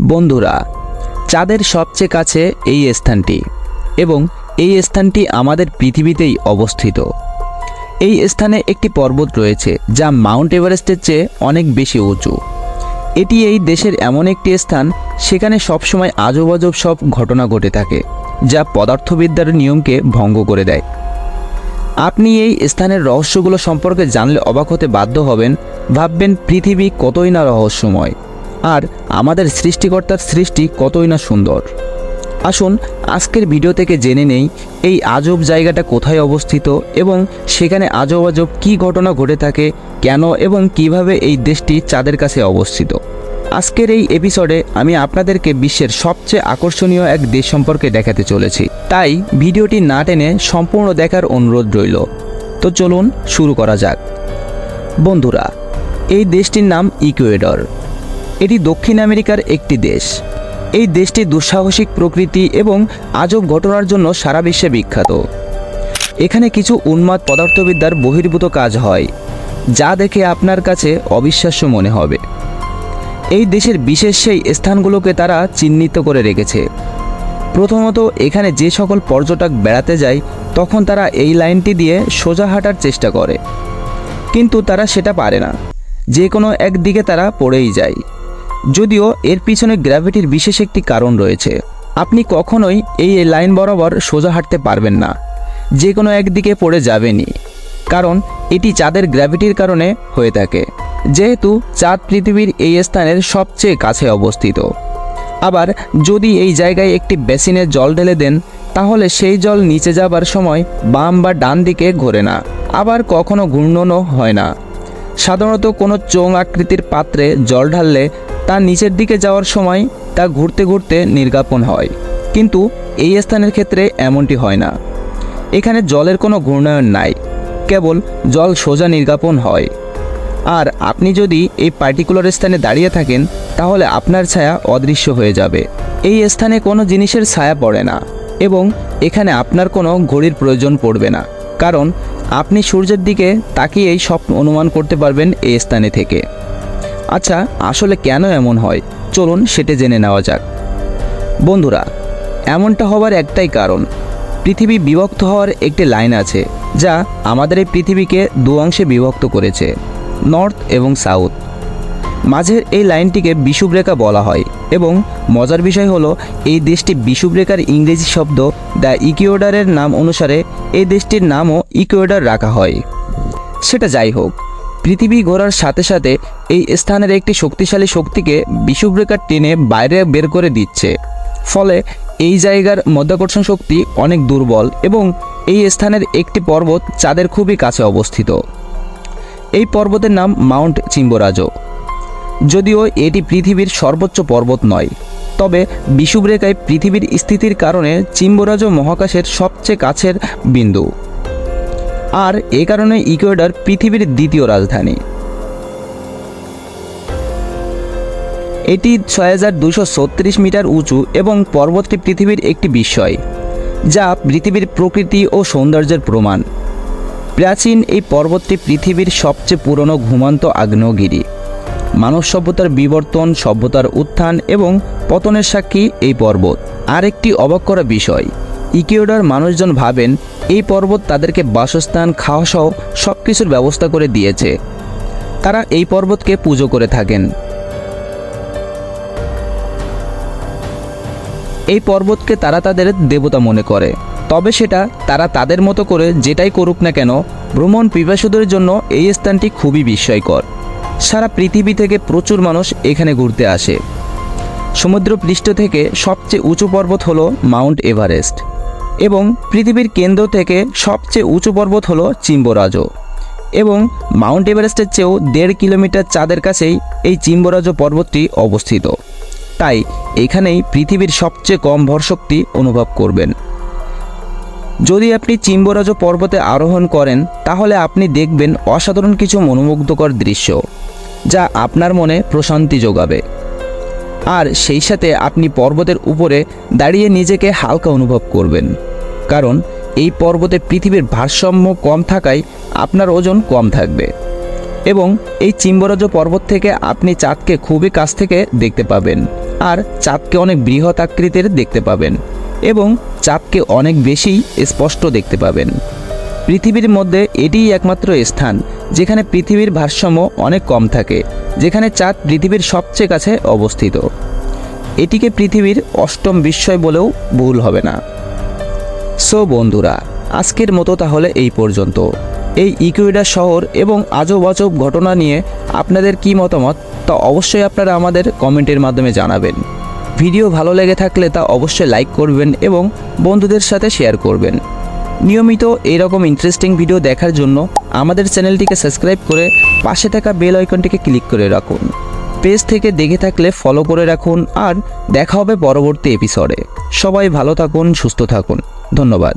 বন্ধুরা, চাঁদের সবচেয়ে কাছে এই স্থানটি এবং এই স্থানটি আমাদের পৃথিবীতেই অবস্থিত। এই স্থানে একটি পর্বত রয়েছে যা মাউন্ট এভারেস্টের চেয়ে অনেক বেশি উঁচু। এটি এই দেশের এমন একটি স্থান সেখানে সবসময় আজব আজব সব ঘটনা ঘটে থাকে, যা পদার্থবিদ্যার নিয়মকে ভঙ্গ করে দেয়। আপনি এই স্থানের রহস্যগুলো সম্পর্কে জানলে অবাক হতে বাধ্য হবেন, ভাববেন পৃথিবী কতই না রহস্যময়। আর আমাদের সৃষ্টিকর্তার সৃষ্টি কতই না সুন্দর। আসুন, আজকের ভিডিও থেকে জেনে নেই এই আজব জায়গাটা কোথায় অবস্থিত এবং সেখানে আজব আজব কী ঘটনা ঘটে থাকে, কেন এবং কীভাবে এই দেশটি চাঁদের কাছে অবস্থিত। আজকের এই এপিসোডে আমি আপনাদেরকে বিশ্বের সবচেয়ে আকর্ষণীয় এক দেশ সম্পর্কে দেখাতে চলেছি। তাই ভিডিওটি না টেনে সম্পূর্ণ দেখার অনুরোধ রইল। তো চলুন শুরু করা যাক। বন্ধুরা, এই দেশটির নাম ইকুয়েডর। এটি দক্ষিণ আমেরিকার একটি দেশ। এই দেশটি দুঃসাহসিক প্রকৃতি এবং আজব ঘটনার জন্য সারা বিশ্বে বিখ্যাত। এখানে কিছু উন্মাদ পদার্থবিদ্যার বহির্ভূত কাজ হয়, যা দেখে আপনার কাছে অবিশ্বাস্য মনে হবে। এই দেশের বিশেষ সেই স্থানগুলোকে তারা চিহ্নিত করে রেখেছে। প্রথমত, এখানে যে সকল পর্যটক বেড়াতে যায়, তখন তারা এই লাইনটি দিয়ে সোজা হাঁটার চেষ্টা করে। কিন্তু তারা সেটা পারে না। যে কোনো একদিকে তারা পড়েই যায়। যদিও এর পিছনে গ্র্যাভিটির বিশেষ একটি কারণ রয়েছে। আপনি কখনোই এই লাইন বরাবর সোজা হাঁটতে পারবেন না। যে কোনো একদিকে পড়ে যাবেনই। কারণ এটি চাঁদের গ্র্যাভিটির কারণে হয়ে থাকে। যেহেতু চাঁদ পৃথিবীর এই স্থানের সবচেয়ে কাছে অবস্থিত। আবার যদি এই জায়গায় একটি বেসিনে জল ঢেলে দেন, তাহলে সেই জল নিচে যাবার সময় বাম বা ডান দিকে ঘোরে না। আবার কখনো ঘূর্ণনও হয় না। সাধারণত কোনো চোং আকৃতির পাত্রে জল ঢাললে তা নিচের দিকে যাওয়ার সময় তা ঘুরতে ঘুরতে নির্গাপন হয়। কিন্তু এই স্থানের ক্ষেত্রে এমনটি হয় না। এখানে জলের কোনো ঘূর্ণায়ন নাই। কেবল জল সোজা নির্গাপন হয়। আর আপনি যদি এই পার্টিকুলার স্থানে দাঁড়িয়ে থাকেন, তাহলে আপনার ছায়া অদৃশ্য হয়ে যাবে। এই স্থানে কোনো জিনিসের ছায়া পড়ে না এবং এখানে আপনার কোনো ঘড়ির প্রয়োজন পড়বে না। কারণ আপনি সূর্যের দিকে তাকিয়েই সব অনুমান করতে পারবেন এই স্থানে থেকে। আচ্ছা আসলে কেন এমন হয়? চলুন সেটা জেনে নেওয়া যাক। বন্ধুরা, এমনটা হবার একটাই কারণ। পৃথিবী বিভক্ত হওয়ার একটি লাইন আছে, যা আমাদের এই পৃথিবীকে দু অংশে বিভক্ত করেছে, নর্থ এবং সাউথ। মাঝের এই লাইনটিকে বিষুবরেখা বলা হয় এবং মজার বিষয় হলো, এই দেশটি বিষুবরেখার ইংরেজি শব্দ দ্য ইকুয়েডারের নাম অনুসারে এই দেশটির নামও ইকুয়েডার রাখা হয়। সেটা যাই হোক পৃথিবী ঘোরার সাথে সাথে এই স্থানের একটি শক্তিশালী শক্তিকে বিষুবরেখার টেনে বাইরে বের করে দিচ্ছে। ফলে এই জায়গার মধ্যাকর্ষণ শক্তি অনেক দুর্বল এবং এই স্থানের একটি পর্বত চাঁদের খুবই কাছে অবস্থিত। এই পর্বতের নাম মাউন্ট চিম্বরাজো। যদিও এটি পৃথিবীর সর্বোচ্চ পর্বত নয়, তবে বিষুবরেখায় পৃথিবীর স্থিতির কারণে চিম্বরাজো মহাকাশের সবচেয়ে কাছের বিন্দু। আর এ কারণে ইকুয়েডর পৃথিবীর দ্বিতীয় রাজধানী। এটি ছয় হাজার দুশো ছত্রিশ মিটার উঁচু এবং পর্বতটি পৃথিবীর একটি বিস্ময়, যা পৃথিবীর প্রকৃতি ও সৌন্দর্যের প্রমাণ। প্রাচীন এই পর্বতটি পৃথিবীর সবচেয়ে পুরনো ঘুমান্ত আগ্নেয়গিরি। মানব সভ্যতার বিবর্তন, সভ্যতার উত্থান এবং পতনের সাক্ষী এই পর্বত। আরেকটি অবাক করা বিষয় ইকুয়েডর মানুষজন ভাবেন, এই পর্বত তাদেরকে বাসস্থান খাওয়া সহ সব কিছুর ব্যবস্থা করে দিয়েছে। তারা এই পর্বতকে পুজো করে থাকেন। এই পর্বতকে তারা তাদের দেবতা মনে করে। তবে সেটা তারা তাদের মতো করে যেটাই করুক না কেন, ভ্রমণ পিপাসুদের জন্য এই স্থানটি খুবই বিস্ময়কর। সারা পৃথিবী থেকে প্রচুর মানুষ এখানে ঘুরতে আসে। সমুদ্র পৃষ্ঠ থেকে সবচেয়ে উঁচু পর্বত হলো মাউন্ট এভারেস্ট। এবং পৃথিবীর কেন্দ্র থেকে সবচেয়ে উঁচু পর্বত হলো চিম্বরাজ এবং মাউন্ট এভারেস্টের চেয়েও দেড় কিলোমিটার চাঁদের কাছেই এই চিম্বরাজ পর্বতটি অবস্থিত। তাই এখানেই পৃথিবীর সবচেয়ে কম ভরশক্তি অনুভব করবেন। যদি আপনি চিম্বরাজ পর্বতে আরোহণ করেন, তাহলে আপনি দেখবেন অসাধারণ কিছু মনোমুগ্ধকর দৃশ্য, যা আপনার মনে প্রশান্তি যোগাবে। আর সেই সাথে আপনি পর্বতের উপরে দাঁড়িয়ে নিজেকে হালকা অনুভব করবেন। কারণ এই পর্বতে পৃথিবীর ভারসাম্য কম থাকায় আপনার ওজন কম থাকবে। এবং এই চিম্বরাজ পর্বত থেকে আপনি চাঁদকে খুবই কাছ থেকে দেখতে পাবেন আর চাঁদকে অনেক বৃহৎ আকৃতির দেখতে পাবেন এবং চাঁদকে অনেক বেশি স্পষ্ট দেখতে পাবেন। পৃথিবীর মধ্যে এটিই একমাত্র স্থান যেখানে পৃথিবীর ভারসাম্য অনেক কম থাকে যেখানে চাঁদ পৃথিবীর সবচেয়ে কাছে অবস্থিত। এটিকে পৃথিবীর অষ্টম বিস্ময় বলেও ভুল হবে না। সো বন্ধুরা, আজকের মতো তাহলে এই পর্যন্ত। এই ইকুইডা শহর এবং আজব আজব ঘটনা নিয়ে আপনাদের কি মতামত, তা অবশ্যই আপনারা আমাদের কমেন্টের মাধ্যমে জানাবেন। ভিডিও ভালো লেগে থাকলে তা অবশ্যই লাইক করবেন এবং বন্ধুদের সাথে শেয়ার করবেন। নিয়মিত এরকম ইন্টারেস্টিং ভিডিও দেখার জন্য আমাদের চ্যানেলটিকে সাবস্ক্রাইব করে পাশে থাকা বেল আইকনটিকে ক্লিক করে রাখুন। পেজ থেকে দেখে থাকলে ফলো করে রাখুন আর দেখা হবে পরবর্তী এপিসোডে সবাই ভালো থাকুন, সুস্থ থাকুন। ধন্যবাদ।